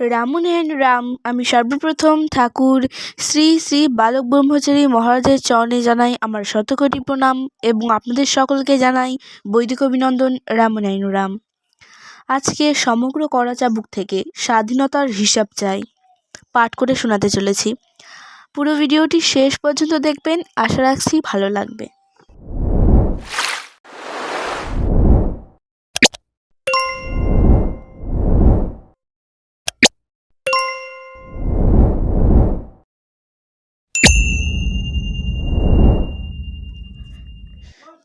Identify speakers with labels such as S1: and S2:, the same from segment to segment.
S1: রামনারায়ণ রাম, আমি সর্বপ্রথম ঠাকুর শ্রী শ্রী বালক ব্রহ্মচারী মহারাজের চরণে জানাই আমার শতকোটি প্রণাম এবং আপনাদের সকলকে জানাই বৈদিক অভিনন্দন রামনারায়ণ রাম। আজকে সমগ্র করাচা বুক থেকে স্বাধীনতার হিসাব চাই, পাঠ করে শোনাতে চলেছি। পুরো ভিডিওটি শেষ পর্যন্ত দেখবেন, আশা রাখছি ভালো লাগবে।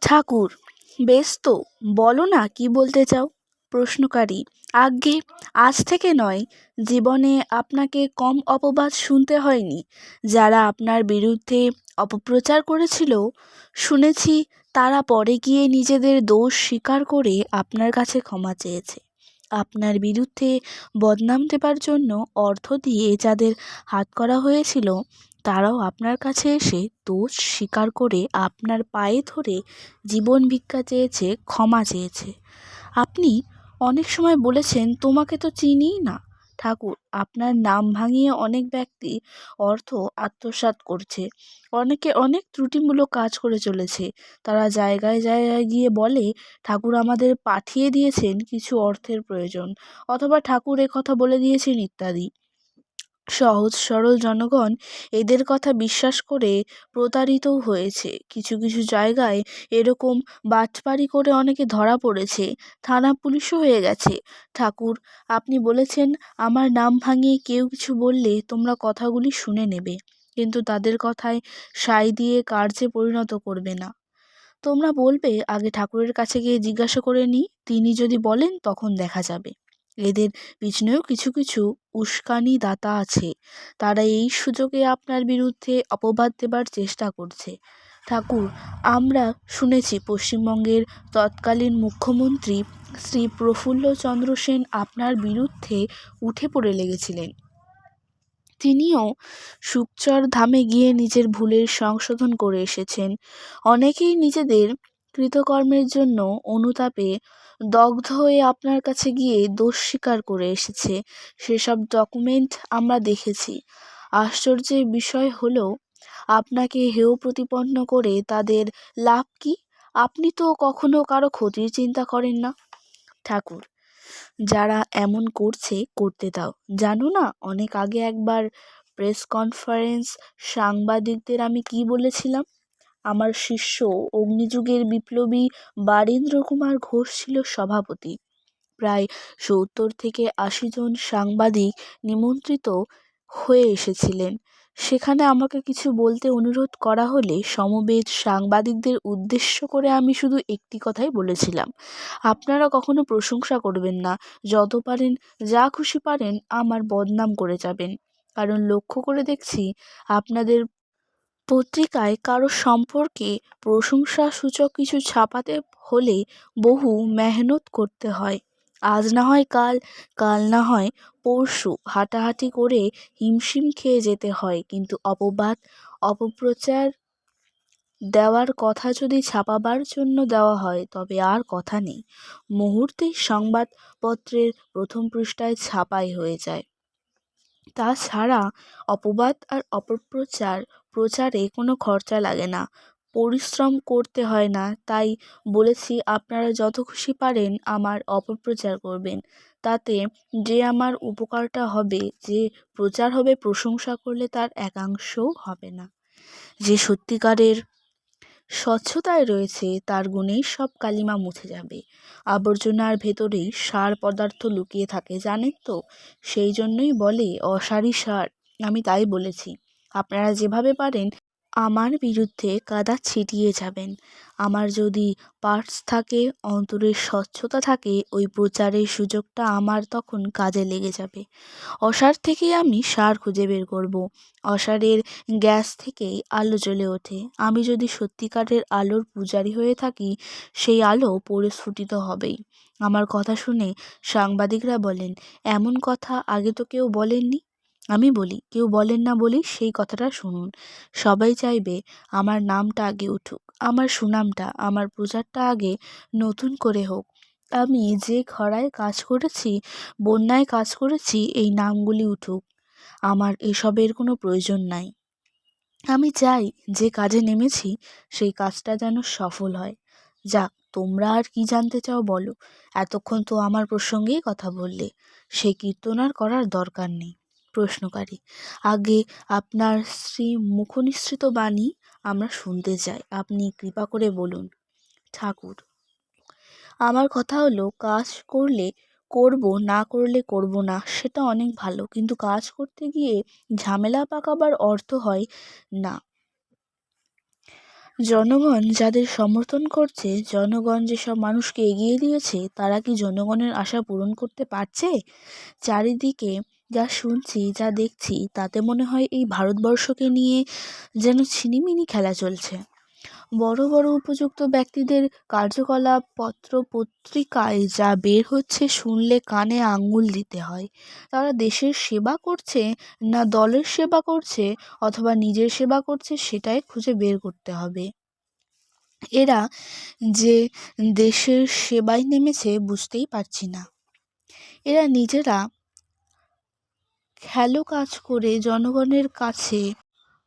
S1: ঠাকুর, বেশ তো, বলো না কী বলতে চাও? প্রশ্নকারী, আজ্ঞে, আজ থেকে নয়, জীবনে আপনাকে কম অপবাদ শুনতে হয়নি। যারা আপনার বিরুদ্ধে অপপ্রচার করেছিল, শুনেছি তারা পরে গিয়ে নিজেদের দোষ স্বীকার করে আপনার কাছে ক্ষমা চেয়েছে। আপনার বিরুদ্ধে বদনাম দেবার জন্য অর্থ দিয়ে যাদের হাত করা হয়েছিল তারাও আপনার কাছে এসে দোষ স্বীকার করে আপনার পায়ে ধরে জীবন ভিক্ষা চেয়েছে, ক্ষমা চেয়েছে। আপনি অনেক সময় বলেছেন, তোমাকে তো চিনিই না। ঠাকুর, আপনার নাম ভাঙিয়ে অনেক ব্যক্তি অর্থ আত্মসাৎ করছে। অনেকে অনেক ত্রুটিমূলক কাজ করে চলেছে। তারা জায়গায় জায়গায় গিয়ে বলে, ঠাকুর আমাদের পাঠিয়ে দিয়েছেন কিছু অর্থের প্রয়োজন। অথবা, ঠাকুর কথা বলে দিয়েছেন, ইত্যাদি। সহজ, সরল জনগণ এদের কথা বিশ্বাস করে প্রতারিতও হয়েছে। কিছু কিছু জায়গায় এরকম বাটপারি করে অনেকে ধরা পড়েছে। থানা পুলিশও হয়ে গেছে। ঠাকুর, আপনি বলেছেন, আমার নাম ভাঙিয়ে কেউ কিছু বললে তোমরা কথাগুলি শুনে নেবে। কিন্তু তাদের কথায় সাই দিয়ে কার্যে পরিণত করবে না। তোমরা বলবে, আগে ঠাকুরের কাছে গিয়ে জিজ্ঞাসা করে নিই। তিনি যদি বলেন, তখন দেখা যাবে। এদের পিছনেও কিছু কিছু উস্কানিদাতা আছে। তারা এই সুযোগে আপনার বিরুদ্ধে অপবাদ দেবার চেষ্টা করছে। ঠাকুর, আমরা শুনেছি পশ্চিমবঙ্গের তৎকালীন মুখ্যমন্ত্রী শ্রী প্রফুল্লচন্দ্র সেন আপনার বিরুদ্ধে উঠে পড়ে লেগেছিলেন। তিনিও সুকচর ধামে গিয়ে নিজের ভুলের সংশোধন করে এসেছেন। অনেকেই নিজেদের কৃতকর্মের জন্য অনুতাপে দগ্ধ হয়ে আপনার কাছে গিয়ে দোষ স্বীকার করে এসেছে। সেসব ডকুমেন্ট আমরা দেখেছি। আশ্চর্যের বিষয় হলো, আপনাকে হেয় প্রতিপন্ন করে তাদের লাভ কী? আপনি তো কখনো কারও ক্ষতির চিন্তা করেন না। ঠাকুর, যারা এমন করছে, করতে দাও। জানো না, অনেক আগে একবার প্রেস কনফারেন্স সাংবাদিকদের আমি কি বলেছিলাম? আমার শিষ্য অগ্নিযুগের বিপ্লবী বারীন্দ্র কুমার ঘোষ ছিল সভাপতি। প্রায় সত্তর থেকে আশি জন সাংবাদিক নিমন্ত্রিত হয়ে এসেছিলেন। সেখানে আমাকে কিছু বলতে অনুরোধ করা হলে সমবেত সাংবাদিকদের উদ্দেশ্য করে আমি শুধু একটি কথাই বলেছিলাম। আপনারা কখনো প্রশংসা করবেন না, যত পারেন, যা খুশি পারেন, আমার বদনাম করে যাবেন। কারণ লক্ষ্য করে দেখছি, আপনাদের পত্রিকায় কারও সম্পর্কে প্রশংসাসূচক কিছু ছাপাতে হলে বহু মেহনত করতে হয়। আজ না হয় কাল কাল না হয় পরশু হাঁটাহাঁটি করে হিমশিম খেয়ে যেতে হয়, কিন্তু অপবাদ, অপপ্রচার দেওয়ার কথা যদি ছাপাবার জন্য দেওয়া হয়, তবে আর কথা নেই। মুহূর্তেই সংবাদপত্রের প্রথম পৃষ্ঠায় ছাপাই হয়ে যায়। তাছাড়া অপবাদ আর অপপ্রচার প্রচারে কোনো খরচা লাগে না। পরিশ্রম করতে হয় না, তাই বলেছি আপনারা যত খুশি পারেন আমার অপপ্রচার করবেন। তাতে যে আমার উপকারটা হবে, যে প্রচার হবে, প্রশংসা করলে তার একাংশও হবে না। যে সত্যিকারের স্বচ্ছতায় রয়েছে, তার গুণেই সব কালিমা মুছে যাবে। আবর্জনার ভেতরেই সার পদার্থ লুকিয়ে থাকে, জানেন তো? সেই জন্যই বলে, অসারি সার। আমি তাই বলেছি। আপনারা যেভাবে পারেন আমার বিরুদ্ধে কাদা ছিটিয়ে যাবেন। আমার যদি পার্টস থাকে, অন্তরের স্বচ্ছতা থাকে, ওই প্রচারের সুযোগটা আমার তখন কাজে লেগে যাবে। অসার থেকেই আমি সার খুঁজে বের করব। অসারের গ্যাস থেকেই আলো জ্বলে ওঠে। আমি যদি সত্যিকারের আলোর পূজারি হয়ে থাকি, সেই আলো পরিস্ফুটিত হবেই। আমার কথা শুনে সাংবাদিকরা বলেন, এমন কথা আগে তো কেউ বলেননি? আমি বলি, কেউ বলেন না বলেই সেই কথাটা শুনুন। সবাই চাইবে, আমার নামটা আগে উঠুক, আমার সুনামটা, আমার প্রচারটা আগে নতুন করে হোক। আমি যে খরায় কাজ করেছি, বন্যায় কাজ করেছি, এই নামগুলি উঠুক। আমার এসবের কোনো প্রয়োজন নাই। আমি চাই, যে কাজে নেমেছি, সেই কাজটা যেন সফল হয়। যাক, তোমরা আর কি জানতে চাও বলো। এতক্ষণ তো আমার প্রসঙ্গেই কথা বললে। সেই কীর্তন আর করার দরকার নেই। প্রশ্নকারী। আগে আপনার শ্রী মুখনিসৃত বাণী আমরা শুনতে চাই। আপনি কৃপা করে বলুন। ঠাকুর, আমার কথা হলো, কাজ করলে করব, না করলে করব না, সেটা অনেক ভালো। কিন্তু কাজ করতে গিয়ে ঝামেলা পাকাবার অর্থ হয় না। জনগণ যাদের সমর্থন করছে, জনগণ যেসব মানুষকে এগিয়ে দিয়েছে, তারা কি জনগণের আশা পূরণ করতে পারছে? চারিদিকে যা শুনছি, যা দেখছি, তাতে মনে হয় এই ভারতবর্ষকে নিয়ে যেন ছিনিমিনি খেলা চলছে। বড় বড় উপযুক্ত ব্যক্তিদের কার্যকলাপ, পত্র, পত্রিকায় যা বের হচ্ছে শুনলে কানে আঙুল দিতে হয়। তারা দেশের সেবা করছে না দলের সেবা করছে অথবা নিজের সেবা করছে সেটাই খুঁজে বের করতে হবে। এরা যে দেশের সেবায় নেমেছে বুঝতেই পারছি না। এরা নিজেরা খেলো কাজ করে জনগণের কাছে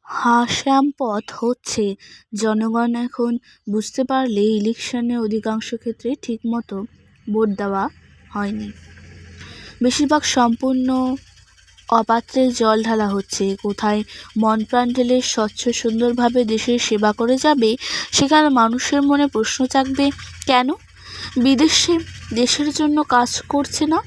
S1: হাস্যাস্পদ হচ্ছে, জনগণ এখন বুঝতে পারলে ইলেকশনে অধিকাংশ ক্ষেত্রে ঠিকমতো ভোট দেওয়া হয়নি। বেশিরভাগ সম্পূর্ণ অপাত্রে জল ঢালা হচ্ছে। কোথায় মন প্রাণ ঢেলে স্বচ্ছ, সুন্দরভাবে দেশের সেবা করে যাবে, সেখানে মানুষের মনে প্রশ্ন জাগবে, কেন? বিদেশে দেশের জন্য কাজ করছে না?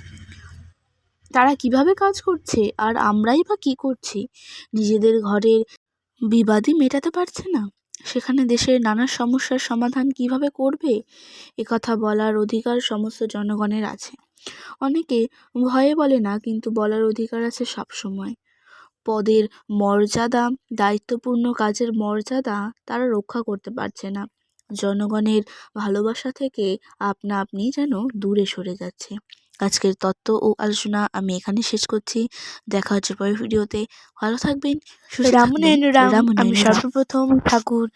S1: তারা কীভাবে কাজ করছে? আর আমরাই বা কী করছি? নিজেদের ঘরের বিবাদই মেটাতে পারছে না। সেখানে দেশের নানা সমস্যার সমাধান কীভাবে করবে? কথা বলার অধিকার সমস্ত জনগণের আছে। অনেকে ভয়ে বলে না, কিন্তু বলার অধিকার আছে সব সময় পদের মর্যাদা, দায়িত্বপূর্ণ কাজের মর্যাদা তারা রক্ষা করতে পারছে না। জনগণের ভালোবাসা থেকে আপনা আপনি যেন দূরে সরে যাচ্ছে। আজকের তত্ত্ব ও আলোচনা আমি এখানে শেষ করছি। দেখা হচ্ছে পরের ভিডিওতে। ভালো থাকবেন সুস্থ
S2: রাম
S1: থাকবেন।
S2: নয়ন রাম।
S1: রাম।
S2: আমি সর্বপ্রথম ঠাকুর।